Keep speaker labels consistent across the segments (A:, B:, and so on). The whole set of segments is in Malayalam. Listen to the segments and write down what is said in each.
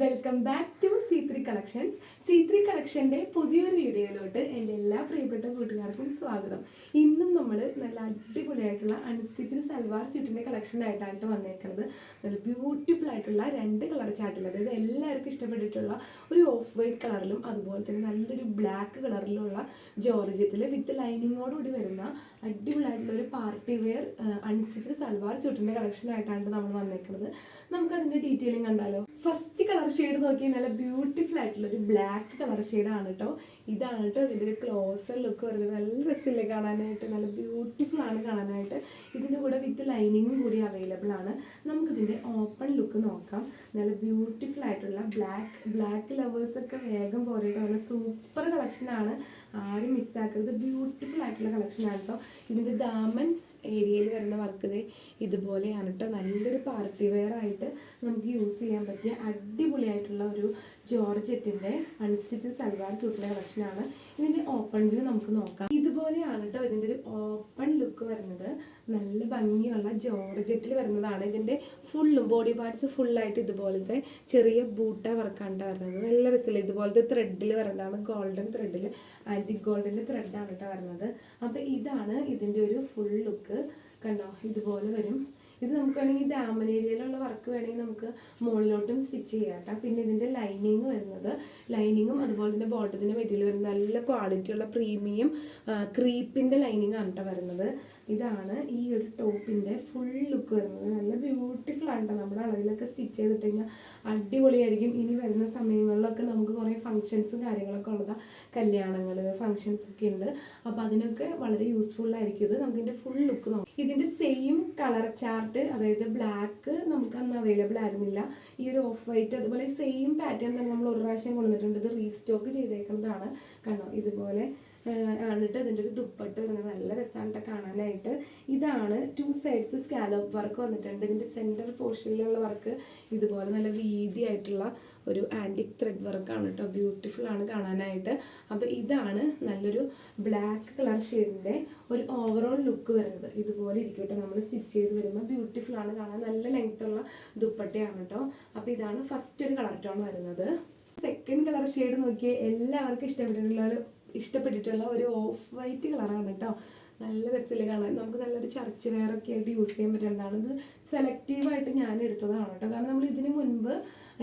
A: Welcome back to C three collections C three കളക്ഷന്റെ പുതിയൊരു വീഡിയോയിലോട്ട് എന്റെ എല്ലാ പ്രിയപ്പെട്ട കൂട്ടുകാർക്കും സ്വാഗതം. ഇന്നും നമ്മൾ നല്ല അടിപൊളിയായിട്ടുള്ള അൺസ്റ്റിച്ചഡ് സൽവാർ സ്യൂട്ടിന്റെ കളക്ഷൻ ആയിട്ടാണ് വന്നേക്കുന്നത് നല്ല ബ്യൂട്ടിഫുൾ ആയിട്ടുള്ള രണ്ട് കളർ ചാർട്ടിൽ അതായത് എല്ലാവർക്കും ഇഷ്ടപ്പെട്ടിട്ടുള്ള ഒരു ഓഫ് വൈറ്റ് കളറിലും അതുപോലെ തന്നെ നല്ലൊരു ബ്ലാക്ക് കളറിലുള്ള ജോർജിയത്തിൽ വിത്ത് ലൈനിങ്ങോടുകൂടി വരുന്ന അടിപൊളിയായിട്ടുള്ള ഒരു പാർട്ടി വെയർ അൺസ്റ്റിച്ചഡ് സൽവാർ സ്യൂട്ടിന്റെ കളക്ഷൻ ആയിട്ടാണ് നമ്മൾ വന്നേക്കുന്നത് നമുക്കതിന്റെ ഡീറ്റെയിലും കണ്ടാലോ? ഫസ്റ്റ് കളർ ഷെയ്ഡ് നോക്കി നല്ല ബ്യൂട്ടിഫുൾ ആയിട്ടുള്ള ഒരു ബ്ലാക്ക് കളർ ഷെയ്ഡാണ് കേട്ടോ ഇതാണ് കേട്ടോ ഇതിന്റെ ഒരു ക്ലോസർ ലുക്ക് വരുന്നത്. നല്ല രസമില്ലേ കാണാനായിട്ട്? നല്ല ബ്യൂട്ടിഫുൾ ആണ് കാണാനായിട്ട്. ഇതിന്റെ കൂടെ വിത്ത് ലൈനിങ്ങും കൂടി അവൈലബിൾ ആണ്. നമുക്കിതിന്റെ ഓപ്പൺ ലുക്ക് നോക്കാം. നല്ല ബ്യൂട്ടിഫുൾ ആയിട്ടുള്ള ബ്ലാക്ക് ബ്ലാക്ക് ലവേഴ്സൊക്കെ വേഗം പോരട്ടോ. നല്ല സൂപ്പർ കളക്ഷനാണ് ആരും മിസ്സാക്കരുത് ബ്യൂട്ടിഫുൾ ആയിട്ടുള്ള കളക്ഷനാണ് കേട്ടോ ഇതിന്റെ ദാമൻ ഏരിയയിൽ വരുന്ന വർക്ക് ഇതുപോലെയാണ് കേട്ടോ നല്ലൊരു പാർട്ടി വെയർ ആയിട്ട് നമുക്ക് യൂസ് ചെയ്യാൻ പറ്റിയ അടിപൊളിയായിട്ടുള്ള ഒരു ജോർജറ്റിന്റെ അൺസ്റ്റിച്ച് സൽവാർ സൂട്ടിലെ കളക്ഷനാണ് ഇതിന്റെ ഓപ്പൺ വ്യൂ നമുക്ക് നോക്കാം. ഇതുപോലെയാണ് കേട്ടോ ഇതിന്റെ ഒരു ഓപ്പൺ ലുക്ക് വരുന്നത്. നല്ല ഭംഗിയുള്ള ജോർജറ്റിൽ വരുന്നതാണ്. ഇതിന്റെ ഫുള്ളും ബോഡി പാർട്സ് ഫുള്ളായിട്ട് ഇതുപോലത്തെ ചെറിയ ബൂട്ട വർക്കാണ് വരുന്നത്. നല്ല രസമില്ല ഇതുപോലത്തെ ത്രെഡിൽ വരുന്നതാണ്. ഗോൾഡൻ ത്രെഡിൽ ആന്റി ഗോൾഡിന്റെ ത്രെഡാണ് കേട്ടോ വരുന്നത്. അപ്പോൾ ഇതാണ് ഇതിന്റെ ഒരു ഫുൾ ലുക്ക് കണ്ടോ? ഇതുപോലെ വരും. ഇത് നമുക്ക് വേണമെങ്കിൽ ഡാമൻ ഏരിയയിലുള്ള വർക്ക് വേണമെങ്കിൽ നമുക്ക് മുകളിലോട്ടും സ്റ്റിച്ച് ചെയ്യാം കേട്ടോ പിന്നെ ഇതിന്റെ ലൈനിങ് വരുന്നത് ലൈനിങ്ങും അതുപോലെ തന്നെ ബോട്ടത്തിന്റെ മെറ്റീരിയൽ വരുന്നത് നല്ല ക്വാളിറ്റിയുള്ള പ്രീമിയം ക്രീപ്പിന്റെ ലൈനിങ് ആണ് കേട്ടോ വരുന്നത്. ഇതാണ് ഈ ഒരു ടോപ്പിന്റെ ഫുൾ ലുക്ക് വരുന്നത്. നല്ല ബ്യൂട്ടിഫുൾ ആണ് കേട്ടോ നമ്മുടെ അളവിലൊക്കെ സ്റ്റിച്ച് ചെയ്തിട്ട് കഴിഞ്ഞാൽ അടിപൊളിയായിരിക്കും. ഇനി വരുന്ന സമയങ്ങളിലൊക്കെ നമുക്ക് കുറേ ഫങ്ഷൻസും കാര്യങ്ങളൊക്കെ ഉള്ളതാണ് കല്യാണങ്ങൾ ഫങ്ഷൻസ് ഒക്കെ ഉണ്ട്. അപ്പോൾ അതിനൊക്കെ വളരെ യൂസ്ഫുൾ ആയിരിക്കും. ഇത് നമുക്ക് ഇതിന്റെ ഫുൾ ലുക്ക് നോക്കാം. ഇതിന്റെ സെയിം കളർ ചാർട്ട് അതായത് ബ്ലാക്ക് നമുക്ക് അന്ന് അവൈലബിൾ ആയിരുന്നില്ല. ഈ ഒരു ഓഫ് വൈറ്റ് അതുപോലെ സെയിം പാറ്റേൺ തന്നെ നമ്മൾ ഒരു പ്രാവശ്യം കൊണ്ടുവന്നിട്ടുണ്ട്. ഇത് റീസ്റ്റോക്ക് ചെയ്തേക്കുന്നതാണ്. കണ്ടോ? ഇതുപോലെ ആണിട്ട് ഇതിന്റെ ഒരു ദുപ്പട്ട് വരുന്നത് നല്ല രസമാണ് കാണാനായിട്ട്. ഇതാണ് ടു സൈഡ്സ് സ്കാലോപ്പ് വർക്ക് വന്നിട്ടുണ്ട്. ഇതിന്റെ സെന്റർ പോർഷനിലുള്ള വർക്ക് ഇതുപോലെ നല്ല വീതിയായിട്ടുള്ള ഒരു ആന്റിക് ത്രെഡ് വർക്കാണ് കേട്ടോ ബ്യൂട്ടിഫുൾ ആണ് കാണാനായിട്ട്. അപ്പോൾ ഇതാണ് നല്ലൊരു ബ്ലാക്ക് കളർ ഷെയ്ഡിന്റെ ഒരു ഓവറോൾ ലുക്ക് വരുന്നത്. ഇതുപോലെ ഇരിക്കും കേട്ടോ നമ്മൾ സ്റ്റിച്ച് ചെയ്ത് വരുമ്പോൾ ബ്യൂട്ടിഫുൾ ആണ് കാണാൻ. നല്ല ലെങ്ത് ഉള്ള ദുപ്പട്ടയാണ് കേട്ടോ അപ്പോൾ ഇതാണ് ഫസ്റ്റ് ഒരു കളർ ടോൺ വരുന്നത്. സെക്കൻഡ് കളർ ഷെയ്ഡ് നോക്കിയാൽ എല്ലാവർക്കും ഇഷ്ടപ്പെട്ടിട്ടുള്ള ഒരു ഇഷ്ടപ്പെട്ടിട്ടുള്ള ഒരു ഓഫ് വൈറ്റ് കളറാണ് കേട്ടോ നല്ല രസത്തിൽ കാണാൻ. നമുക്ക് നല്ലൊരു ചർച്ച് വെയറൊക്കെ ആയിട്ട് യൂസ് ചെയ്യാൻ പറ്റുന്നതാണ് ഇത് സെലക്റ്റീവായിട്ട് ഞാൻ എടുത്തതാണ് കേട്ടോ കാരണം നമ്മൾ ഇതിന് മുൻപ്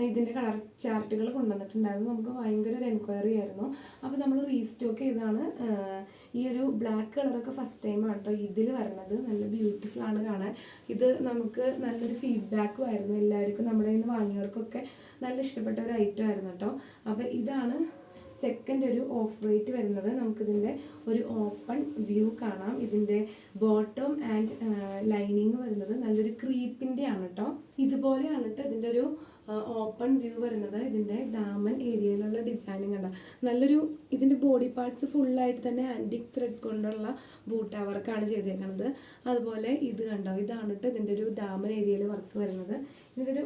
A: ഇതിന്റെ കളർ ചാർട്ടുകൾ കൊണ്ടുവന്നിട്ടുണ്ടായിരുന്നു. നമുക്ക് ഭയങ്കര ഒരു എൻക്വയറി ആയിരുന്നു. അപ്പോൾ നമ്മൾ റീസ്റ്റോക്ക് ചെയ്താണ് ഈ ഒരു ബ്ലാക്ക് കളറൊക്കെ ഫസ്റ്റ് ടൈമാണ് കേട്ടോ ഇതിൽ വരുന്നത് നല്ല ബ്യൂട്ടിഫുൾ ആണ് കാണാൻ. ഇത് നമുക്ക് നല്ലൊരു ഫീഡ്ബാക്കും ആയിരുന്നു. എല്ലാവർക്കും നമ്മുടെ കയ്യിൽ നിന്ന് വാങ്ങിയവർക്കൊക്കെ നല്ല ഇഷ്ടപ്പെട്ട ഒരു ഐറ്റം ആയിരുന്നു കേട്ടോ അപ്പോൾ ഇതാണ് സെക്കൻഡ് ഒരു ഓഫ് വൈറ്റ് വരുന്നത് നമുക്കിതിന്റെ ഒരു ഓപ്പൺ വ്യൂ കാണാം. ഇതിന്റെ ബോട്ടം ആൻഡ് ലൈനിങ് വരുന്നത് നല്ലൊരു ക്രീപ്പിന്റെ ആണ് കേട്ടോ ഇതുപോലെയാണ് കേട്ടോ ഇതിന്റെ ഒരു ഓപ്പൺ വ്യൂ വരുന്നത്. ഇതിന്റെ ദാമൻ ഏരിയയിലുള്ള ഡിസൈനിങ് കണ്ട. നല്ലൊരു ഇതിന്റെ ബോഡി പാർട്സ് ഫുള്ളായിട്ട് തന്നെ ആന്റിക് ത്രെഡ് കൊണ്ടുള്ള ബൂട്ട് വർക്കാണ് ചെയ്തേക്കുന്നത് അതുപോലെ ഇത് കണ്ടോ? ഇതാണ് കേട്ടോ ഇതിന്റെ ഒരു ദാമൻ ഏരിയയിൽ വർക്ക് വരുന്നത്. ഇതിന്റെ ഒരു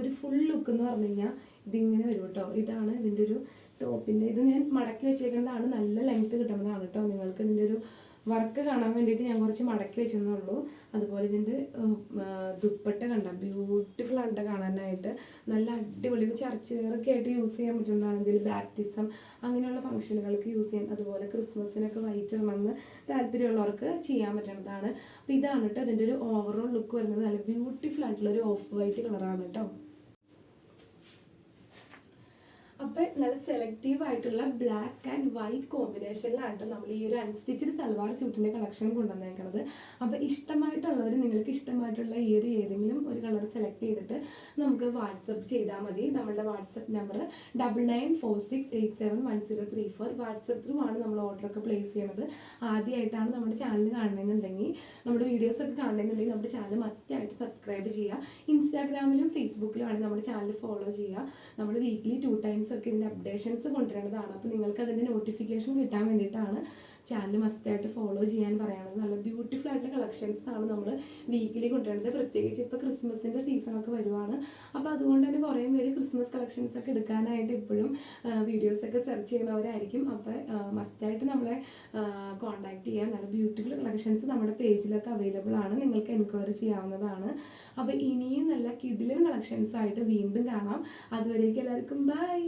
A: ഒരു ഫുൾ ലുക്ക് എന്ന് പറഞ്ഞു കഴിഞ്ഞാൽ ഇതിങ്ങനെ വരും കേട്ടോ ഇതാണ് ഇതിന്റെ ഒരു ടോപ്പിന്റെ ഇത് ഞാൻ മടക്കി വെച്ചേക്കുന്നതാണ്. നല്ല ലെങ്ത് കിട്ടുന്നതാണ് കേട്ടോ നിങ്ങൾക്ക് ഇതിന്റെ ഒരു വർക്ക് കാണാൻ വേണ്ടിയിട്ട് ഞാൻ കുറച്ച് മടക്കി വെച്ചെന്നുള്ളൂ അതുപോലെ ഇതിന്റെ ദുപ്പട്ട കണ്ട? ബ്യൂട്ടിഫുൾ ആണ് കാണാനായിട്ട്. നല്ല അടിപൊളി. ചർച്ച് വേറൊക്കെ ആയിട്ട് യൂസ് ചെയ്യാൻ പറ്റുന്നതാണ്. ഇതിൽ ബാപ്റ്റിസം അങ്ങനെയുള്ള ഫംഗ്ഷനുകൾക്ക് യൂസ് ചെയ്യാൻ അതുപോലെ ക്രിസ്മസിനൊക്കെ വൈറ്റ് ഇടണമെന്ന് താല്പര്യമുള്ളവർക്ക് ചെയ്യാൻ പറ്റുന്നതാണ്. അപ്പോൾ ഇതാണ് കേട്ടോ ഇതിന്റെ ഒരു ഓവറോൾ ലുക്ക് വരുന്നത്. നല്ല ബ്യൂട്ടിഫുൾ ആയിട്ടുള്ള ഒരു ഓഫ് വൈറ്റ് കളറാണ് കേട്ടോ അപ്പം നല്ല സെലക്റ്റീവ് ആയിട്ടുള്ള ബ്ലാക്ക് ആൻഡ് വൈറ്റ് കോമ്പിനേഷനിലാണ് നമ്മൾ ഈ ഒരു അൺസ്റ്റിച്ചഡ് സൽവാർ സ്യൂട്ടിന്റെ കളക്ഷൻ കൊണ്ടുവന്നേക്കുന്നത് അപ്പോൾ ഇഷ്ടമായിട്ടുള്ളവർ നിങ്ങൾക്ക് ഇഷ്ടമായിട്ടുള്ള ഈ ഒരു ഏതെങ്കിലും ഒരു കളർ സെലക്ട് ചെയ്തിട്ട് നമുക്ക് വാട്സപ്പ് ചെയ്താൽ മതി. നമ്മുടെ WhatsApp number double nine four six eight seven one zero three four WhatsApp through ആണ് നമ്മൾ ഓർഡറൊക്കെ പ്ലേസ് ചെയ്യുന്നത് ആദ്യമായിട്ടാണ് നമ്മുടെ ചാനൽ കാണുന്നതെന്നുണ്ടെങ്കിൽ നമ്മുടെ വീഡിയോസ് ഒക്കെ കാണണമെന്നുണ്ടെങ്കിൽ നമ്മുടെ ചാനൽ മസ്റ്റ് ആയിട്ട് സബ്സ്ക്രൈബ് ചെയ്യുക. ഇൻസ്റ്റാഗ്രാമിലും ഫേസ്ബുക്കിലും ആണ് നമ്മുടെ ചാനൽ ഫോളോ ചെയ്യുക. നമ്മൾ വീക്കിലി ടു ടൈംസ് ഒക്കെ ഇതിന്റെ അപ്ഡേഷൻസ് കൊണ്ടുവരേണ്ടതാണ് അപ്പോൾ നിങ്ങൾക്ക് അതിന്റെ നോട്ടിഫിക്കേഷൻ കിട്ടാൻ വേണ്ടിയിട്ടാണ് ചാനൽ മസ്റ്റായിട്ട് ഫോളോ ചെയ്യാൻ പറയുന്നത്. നല്ല ബ്യൂട്ടിഫുൾ ആയിട്ടുള്ള കളക്ഷൻസ് ആണ് നമ്മൾ വീക്കിലി കൊണ്ടുവരുന്നത്. പ്രത്യേകിച്ച് ഇപ്പോൾ ക്രിസ്മസിന്റെ സീസണൊക്കെ വരുവാണ്. അപ്പോൾ അതുകൊണ്ട് തന്നെ കുറേ പേര് ക്രിസ്മസ് കളക്ഷൻസ് ഒക്കെ എടുക്കാനായിട്ട് ഇപ്പോഴും വീഡിയോസൊക്കെ സെർച്ച് ചെയ്യുന്നവരായിരിക്കും. അപ്പോൾ മസ്റ്റായിട്ട് നമ്മളെ കോൺടാക്ട് ചെയ്യാൻ നല്ല ബ്യൂട്ടിഫുൾ കളക്ഷൻസ് നമ്മുടെ പേജിലൊക്കെ അവൈലബിൾ ആണ്. നിങ്ങൾക്ക് എൻക്വയറി ചെയ്യാവുന്നതാണ്. അപ്പോൾ ഇനിയും നല്ല കിഡിലും കളക്ഷൻസ് ആയിട്ട് വീണ്ടും കാണാം. അതുവരേക്കും എല്ലാവർക്കും ബൈ